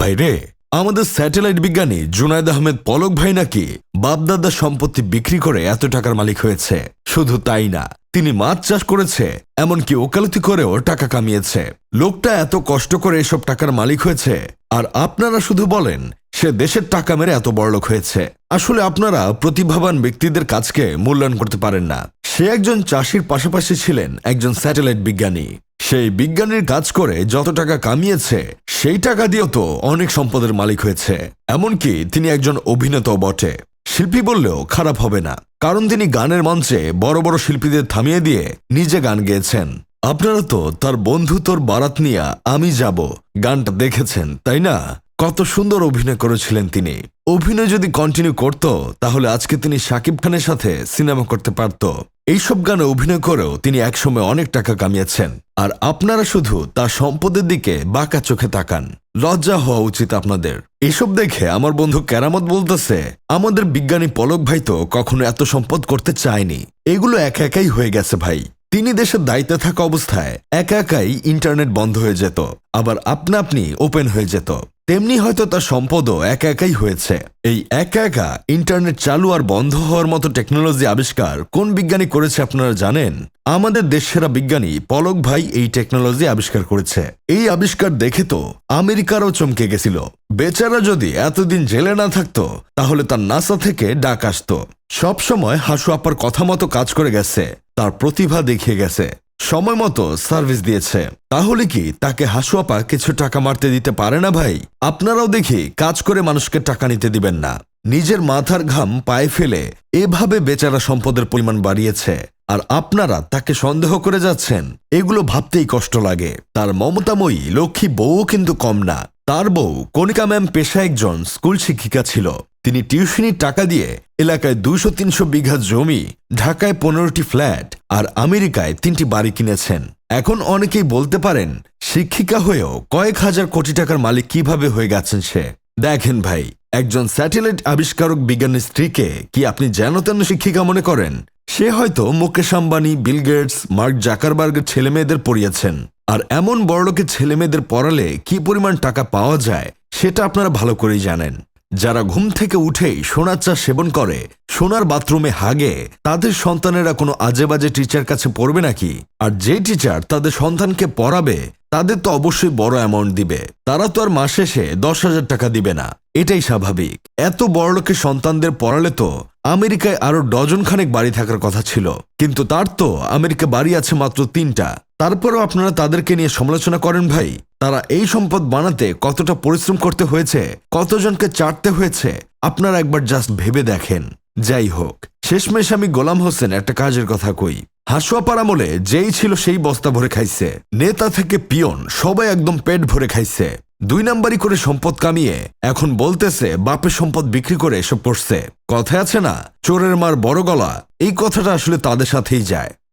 ভাইরে আমাদের স্যাটেলাইট বিজ্ঞানী জুনায়দ আহমেদ পলক ভাই নাকি বাপদাদা সম্পত্তি বিক্রি করে এত টাকার মালিক হয়েছে? শুধু তাই না, তিনি মাছ চাষ করেছে, এমনকি ওকালতি করেও টাকা কামিয়েছে। লোকটা এত কষ্ট করে এসব টাকার মালিক হয়েছে, আর আপনারা শুধু বলেন, সে দেশের টাকা মেরে এত বড়লোক হয়েছে। আসলে আপনারা প্রতিভাবান ব্যক্তিদের কাজকে মূল্যায়ন করতে পারেন না। সে একজন চাষির পাশাপাশি ছিলেন একজন স্যাটেলাইট বিজ্ঞানী। সেই বিজ্ঞানীর কাজ করে যত টাকা কামিয়েছে, সেই টাকা দিয়েও তো অনেক সম্পদের মালিক হয়েছে। এমনকি তিনি একজন অভিনেতাও বটে। শিল্পী বললেও খারাপ হবে না। কারণ তিনি গানের মঞ্চে বড় বড় শিল্পীদের থামিয়ে দিয়ে নিজে গান গেয়েছেন। আপনারা তো তার বন্ধু তোর বারাত নিয়া আমি যাব। গানটা দেখেছেন, তাই না? কত সুন্দর অভিনয় করেছিলেন তিনি। অভিনয় যদি কন্টিনিউ করত, তাহলে আজকে তিনি শাকিব খানের সাথে সিনেমা করতে পারত। এইসব গানে অভিনয় করেও তিনি একসময় অনেক টাকা কামিয়েছেন। আর আপনারা শুধু তার সম্পদের দিকে বাঁকা চোখে তাকান। লজ্জা হওয়া উচিত আপনাদের। এসব দেখে আমার বন্ধু কেরামত বলতেছে, আমাদের বিজ্ঞানী পলক ভাই তো কখনো এত সম্পদ করতে চায়নি। এগুলো একা একাই হয়ে গেছে ভাই। তিনি দেশের দায়িত্বে থাকা অবস্থায় একা একাই ইন্টারনেট বন্ধ হয়ে যেত। আবার আপনা আপনি ওপেন হয়ে যেত। তেমনি হয়তো তার সম্পদও একা একাই হয়েছে। এই একা একা ইন্টারনেট চালু আর বন্ধ হওয়ার মতো টেকনোলজি আবিষ্কার কোন বিজ্ঞানী করেছে আপনারা জানেন? আমাদের দেশেরা বিজ্ঞানী পলক ভাই এই টেকনোলজি আবিষ্কার করেছে। এই আবিষ্কার দেখে তো আমেরিকারও চমকে গেছিল। বেচারা যদি এতদিন জেলে না থাকতো, তাহলে তার নাসা থেকে ডাক আসতো। সবসময় হাসু আপার কথা মতো কাজ করে গেছে, তার প্রতিভা দেখিয়ে গেছে। সময় মতো সার্ভিস দিয়েছে। তাহলে কি তাকে হাসুয়াপা কিছু টাকা মারতে দিতে পারে না ভাই? আপনারাও দেখি কাজ করে মানুষকে টাকা নিতে দিবেন না। নিজের মাথার ঘাম পায়ে ফেলে এভাবে বেচারা সম্পদের পরিমাণ বাড়িয়েছে। আর আপনারা তাকে সন্দেহ করে যাচ্ছেন। এগুলো ভাবতেই কষ্ট লাগে। তার মমতাময়ী লক্ষ্মী বউও কিন্তু কম না। তার বউ কণিকা ম্যাম পেশা একজন স্কুল শিক্ষিকা ছিল। তিনি টিউশনির টাকা দিয়ে এলাকায় দুইশো তিনশো বিঘা জমি, ঢাকায় পনেরোটি ফ্ল্যাট আর আমেরিকায় তিনটি বাড়ি কিনেছেন। এখন অনেকেই বলতে পারেন, শিক্ষিকা হয়েও কয়েক হাজার কোটি টাকার মালিক কীভাবে হয়ে গেছেন সে? দেখেন ভাই, একজন স্যাটেলাইট আবিষ্কারক বিজ্ঞানীর স্ত্রীকে কি আপনি যেন তেন শিক্ষিকা মনে করেন? সে হয়তো Mukesh Ambani, Bill Gates, Mark জাকারবার্গের ছেলে মেয়েদের পড়িয়েছেন। আর এমন বড়লোকের ছেলে মেয়েদের পড়ালে কি পরিমাণ টাকা পাওয়া যায়, সেটা আপনারা ভালো করেই জানেন। যারা ঘুম থেকে উঠেই সোনার চা সেবন করে সোনার বাথরুমে হাগে, তাদের সন্তানেরা কোনো আজে বাজে টিচার কাছে পড়বে নাকি? আর যে টিচার তাদের সন্তানকে পড়াবে, তাদের তো অবশ্যই বড় অ্যামাউন্ট দিবে। তারা তো আর মাস শেষে দশ হাজার টাকা দিবে না। এটাই স্বাভাবিক। এত বড় লোকের সন্তানদের পড়ালে তো আমেরিকায় আরও ডজন খানেক বাড়ি থাকার কথা ছিল। কিন্তু তার তো আমেরিকা বাড়ি আছে মাত্র তিনটা। তারপরেও আপনারা তাদেরকে নিয়ে সমালোচনা করেন ভাই? তারা এই সম্পদ বানাতে কতটা পরিশ্রম করতে হয়েছে? কতজনকে চাটতে হয়েছে? আপনারা একবার জাস্ট ভেবে দেখেন। যাই হোক শেষমেশ আমি গোলাম হোসেন একটা কাজের কথা কই। হাসুয়াপার আমলে যেই ছিল সেই বস্তা ভরে খাইছে। নেতা থেকে পিয়ন, সবাই একদম পেট ভরে খাইছে। দুই নাম্বারি করে সম্পদ কামিয়ে, এখন বলতেছে বাপের সম্পদ বিক্রি করে এসব পড়ছে কথা আছে না, চোরের মার বড় গলা, এই কথাটা আসলে তাদের সাথেই যায়।